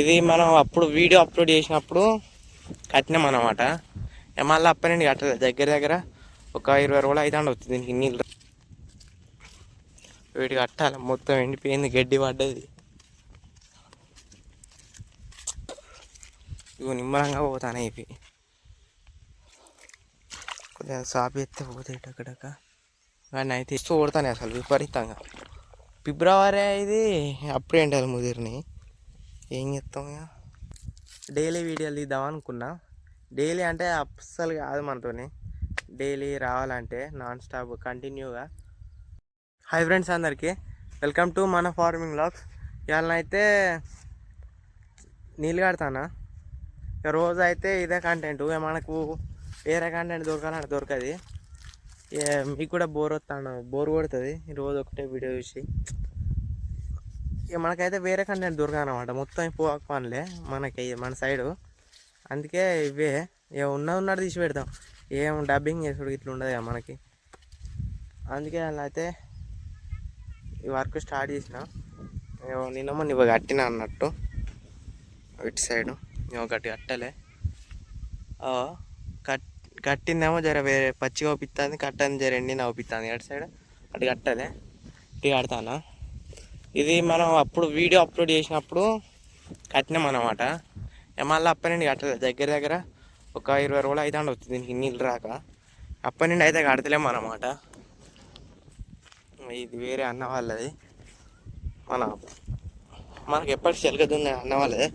ఇది మనం అప్పుడు వీడియో అప్లోడ్ చేసినప్పుడు కట్టినాం అనమాట మళ్ళీ అప్పటి నుండి కట్టలేదు. దగ్గర దగ్గర ఒక ఇరవై రోజులు అయితే అవుతుంది దీనికి నీళ్ళు. వీటి కట్టాలి. మొత్తం ఎండిపోయింది. గడ్డి పడ్డది. ఇవి నిమ్మలంగా పోతాను ఇవి. కొద్దిగా సాపి ఎత్తే పోతాయి అక్కడక్క. కానీ అయితే ఇస్తూ కొడతానే అసలు విపరీతంగా. ఫిబ్రవరి ఇది అప్పుడే ఎండాలి ముదిరిని ఏం చెప్తాం ఇక డైలీ వీడియోలు తీద్దాం అనుకున్నా. డైలీ అంటే అస్సలు కాదు మనతోని. డైలీ రావాలంటే నాన్ స్టాప్ కంటిన్యూగా. హాయ్ ఫ్రెండ్స్ అందరికీ. వెల్కమ్ టు మన ఫార్మింగ్ లాగ్స్. ఇవాళ అయితే నీళ్ళు కడతానా? ఇక రోజు అయితే ఇదే కంటెంట్ మనకు వేరే కంటెంట్ దొరకాలంటే దొరకది. ఇక మీకు కూడా బోర్ వస్తాను. బోర్ కొడుతుంది. రోజు ఒకటే వీడియో చూసి. ఇక మనకైతే వేరే కంటెంట్ దొరకనమాట మొత్తం పోక పనులే మనకి మన సైడు అందుకే ఇవే. ఏ ఉన్న ఉన్నట్టు తీసి పెడతాం. ఏం డబ్బింగ్ చేసుడు ఇట్లా ఉండదు కదా మనకి. అందుకే అలా అయితే ఈ వర్క్ స్టార్ట్ చేసిన. ఇగో నిన్న మొన్న ఇవ్వ కట్టిన అన్నట్టు. ఇటు సైడు నువ్వు గట్టి కట్టలే. కట్ కట్టిందేమో జర వేరే పచ్చిగా అవుపిస్తుంది కట్టని జర ఎండిన అవుపిస్తుంది అటు సైడ్ అటు కట్టలే. ఇటు కడతానా? ఇది మనం అప్పుడు వీడియో అప్లోడ్ చేసినప్పుడు కట్టినాం అనమాట మళ్ళీ అప్పటి నుండి కట్టలేదు. దగ్గర దగ్గర ఒక ఇరవై రోజులు అయితే వస్తుంది దీనికి నీళ్ళు రాక. అప్పటి నుండి అయితే కడతలేము అనమాట ఇది వేరే అన్న వాళ్ళది. మన మనకు ఎప్పటి చెలకదు అన్న వాళ్ళది.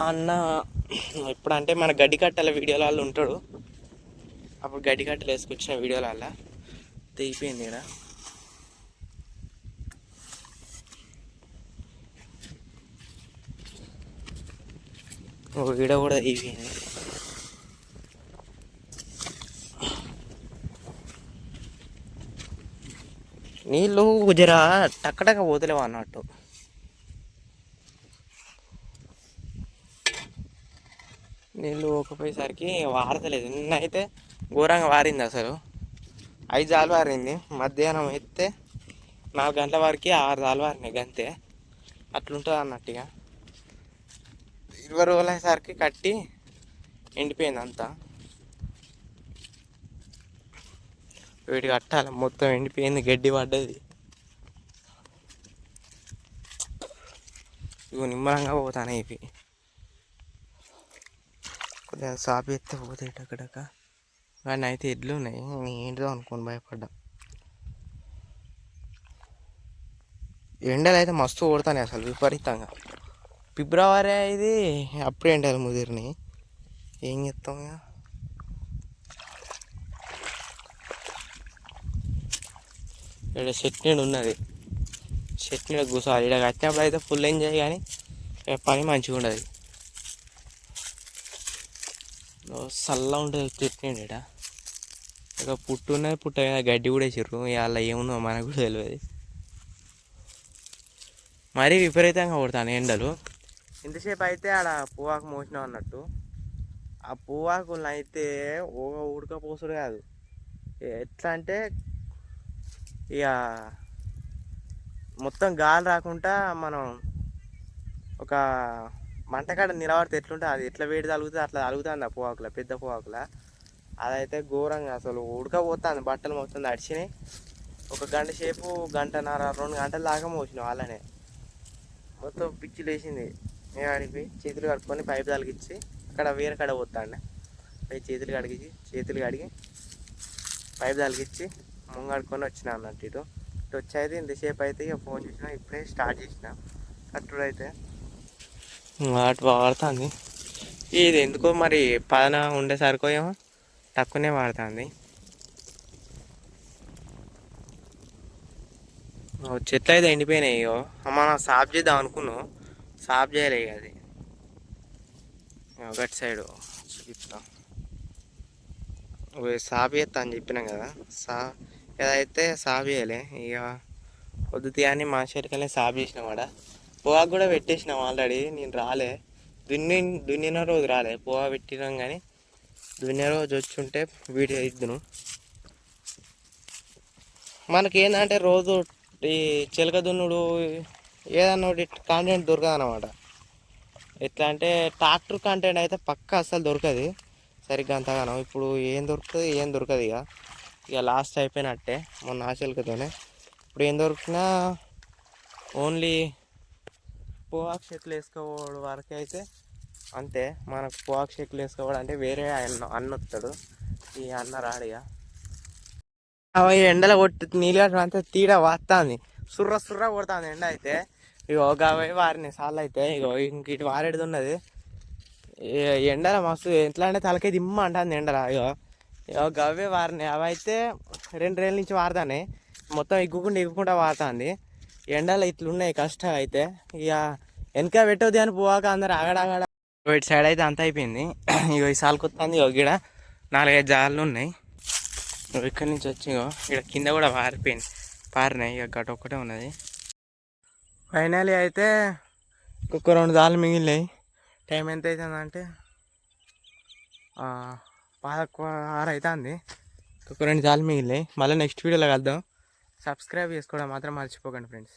ఆ అన్న ఇప్పుడంటే మన గడ్డి కట్టల వీడియోల వాళ్ళు ఉంటాడు. అప్పుడు గడ్డి కట్టలు వేసుకొచ్చిన వీడియోల వల్ల తెగిపోయింది ఇక్కడ ఈడ కూడా తెగిపోయింది నీళ్ళు జరా టక్కటక్క పోతలేవు అన్నట్టు. నీళ్ళు ఒకపోయేసరికి వారతలేదు. నిన్న అయితే ఘోరంగా వారింది అసలు. ఐదు జాలు వారింది. మధ్యాహ్నం అయితే నాలుగు గంటల వరకు ఆరు జాలు వారినాయి అంతే అట్లుంటుంది అన్నట్టుగా ఇరవై రోజులు కట్టి ఎండిపోయింది అంతా. వీటి కట్టాలి మొత్తం ఎండిపోయింది గడ్డి పడ్డది. ఇవి నిమ్మలంగా పోతానే ఇవి. కొద్దిగా సాపి ఎత్తే పోతే అక్కడక్క కానీ అయితే ఎడ్లు ఉన్నాయి నేను ఏంటిదో అనుకోని భయపడ్డా. ఎండలు అయితే మస్తు కొడతానే అసలు విపరీతంగా. ఫిబ్రవరి ఇది అప్పుడే ఎండలు ముదిరిని. ఏం చెప్తాం ఇక ఇక్కడ చట్నీ ఉన్నది. చట్నీ కూసాలి ఇక్కడ కట్టినప్పుడు అయితే ఫుల్ ఎంజాయ్ కానీ ఇక్కడ పని మంచిగా ఉండదు. చల్లగా ఉంటుంది చట్నీ ఇక్కడ ఇక పుట్టు ఉన్నది పుట్ట గడ్డి కూడా వేసారు ఇవాళ ఏముందో మనకు కూడా తెలియదు మరీ విపరీతంగా కొడతాను ఎండలు. ఇంతసేపు అయితే ఆడ పువ్వాకు మోసినాం అన్నట్టు. ఆ పువ్వాకులను అయితే ఓ ఉడకపోసుడు కాదు. ఎట్లా అంటే ఇక మొత్తం గాలి రాకుండా మనం ఒక మంటకాడ నిలబడితే ఎట్లుంటే అది ఎట్లా వేడి తగులుతుంది అట్లా తగులుతుంది ఆ పోవాకుల పెద్ద పోవాకుల అదైతే ఘోరంగా అసలు ఉడకపోతుంది బట్టలు మొత్తం తడిచినాయి ఒక గంట సేపు గంటన్నర రెండు గంటల దాకా మోసినాం వాళ్ళనే. మొత్తం పిచ్చి లేచింది నేను అడిగి చేతులు కడుక్కొని పైపు తలిగించి అక్కడ వేరే కాడ పోతాండే పోయి చేతులు కడిగి చేతులు కడిగి పైపు తలిగించి ముంగడుకొని వచ్చిన అన్నట్టు ఇటు. ఇటు వచ్చేది ఇంతసేపు అయితే ఇక ఫోన్ చేసిన ఇప్పుడే స్టార్ట్ చేసిన. కట్టుడు అయితే అటు వాడుతుంది. ఇది ఎందుకో మరి పదన ఉండేసరికో ఏమో? తక్కువనే వాడుతుంది. చెట్లు అయితే ఎండిపోయినాయి అమ్మ మనం సాఫ్ చేద్దాం అనుకున్నావు. సాఫ్ చేయలే ఇక అది. ఒకటి సైడ్ చూపిస్తాం. సాఫ్ చేస్తా అని చెప్పినాం కదా. సా ఏదైతే సాఫ్ చేయలే. ఇక వద్దు అని మా చెరికలే సాఫ్ చేసినాం ఆడ. పోగా కూడా పెట్టేసినాం ఆల్రెడీ. నేను రాలే. దున్ని దున్నిన రోజు రాలే. పోగా పెట్టినాం కానీ దున్నే రోజు వచ్చి ఉంటే వీడియో ఇద్దును. మనకి ఏంటంటే రోజు ఈ చిలక దున్నుడు ఏదన్నా ఒకటి కాంటెంట్ దొరకదు అనమాట ఎట్లా అంటే ట్రాక్టర్ కంటెంట్ అయితే పక్క అస్సలు దొరకదు. సరిగ్గా అంతగానో. ఇప్పుడు ఏం దొరుకుతుంది ఏం దొరకదు ఇక ఇక లాస్ట్ అయిపోయినట్టే మొన్న ఆశలకతోనే ఇప్పుడు ఏం దొరికినా ఓన్లీ పోవాక్ చెట్లు వేసుకోవడం వరకు అయితే అంతే. మనకు పోవాక్ చెట్లు వేసుకోవడం అంటే వేరే అన్న అన్న వస్తాడు. ఈ అన్న రాడిగా అవి ఎండలో కొట్టి నీళ్ళు అంతా తీడ వస్తుంది సుర్ర సుర్ర కొడుతుంది ఎండ అయితే. ఇగో గవే వారిని సార్లు అయితే ఇగో ఇంక ఇటు వారేది ఉన్నది ఎండల మస్తు ఎట్లా అంటే తలకే దిమ్మ అంటుంది ఎండల ఇగో. ఇగో గవే వారిని. అవి అయితే రెండు రేళ్ళ నుంచి వాడతానే మొత్తం ఎగ్గుకుండా ఎగ్గుకుండా వారుతుంది. ఎండలు ఇట్లున్నాయి కష్టం అయితే. ఇక వెనక పెట్టొద్దు అని పోవాక అందరు ఆగడాగడ ఇటు సైడ్ అయితే అంత అయిపోయింది. ఇగో ఈ సాల్ కొత్తంది ఇగో గిడ. నాలుగైదు జాలు ఉన్నాయి. ఇక్కడి నుంచి వచ్చి ఇగో ఇక్కడ కింద కూడా పారిపోయింది పారినాయి. ఇక గట్ ఒక్కటే ఉన్నది. ఫైనలీ అయితే ఇంకొక రెండు దాళ్ళు మిగిలినాయి. టైం ఎంత అవుతుందంటే పదకొ ఆరు అవుతుంది ఇంకొక రెండు దాళ్ళు మిగిలినాయి. మళ్ళీ నెక్స్ట్ వీడియోలో కలుద్దాం. సబ్స్క్రైబ్ చేసుకోవడం మాత్రం మర్చిపోకండి ఫ్రెండ్స్